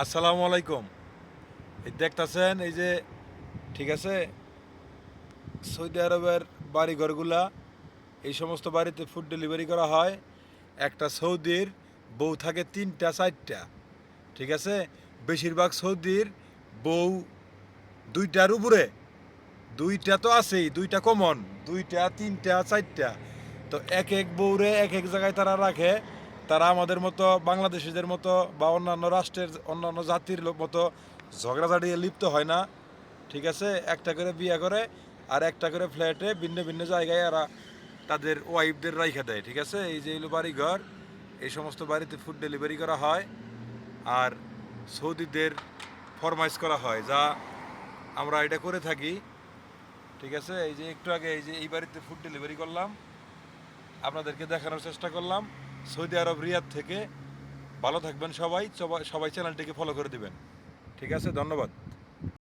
আসসালামু আলাইকুম। এই দেখতাছেন, এই যে, ঠিক আছে? সৌদি আরবের বাড়িঘরগুলা, এই সমস্ত বাড়িতে ফুড ডেলিভারি করা হয়। একটা সৌদির, বউ থাকে তিনটা, চারটা, ঠিক আছে? বেশিরভাগ সৌদির বউ দুইটার উপরে। দুইটা তো আছেই, দুইটা কমন দুইটা, তিনটা, চারটা। তো এক এক বউরে এক এক জায়গায় তারা রাখে। তারা আমাদের মতো বাংলাদেশিদের মতো বা অন্যান্য রাষ্ট্রের অন্যান্য জাতির মতো ঝগড়াঝাড়ি লিপ্ত হয় না। ঠিক আছে? একটা করে বিয়ে করে আর একটা করে ফ্ল্যাটে ভিন্ন ভিন্ন জায়গায় এরা তাদের ওয়াইফদের রাইখা দেয়। ঠিক আছে? এই যে এলো বাড়ি ঘর এই সমস্ত বাড়িতে ফুড ডেলিভারি করা হয় আর সৌদিদের ফরমাইজ করা হয়, যা আমরা এটা করে থাকি। ঠিক আছে? এই যে একটু আগে এই যে এই বাড়িতে ফুড ডেলিভারি করলাম। আপনাদেরকে দেখানোর চেষ্টা করলাম। সৌদি আরব, রিয়াদ থেকে। ভালো থাকবেন সবাই। সবাই চ্যানেলটিকে ফলো করে দিবেন। ঠিক আছে? ধন্যবাদ।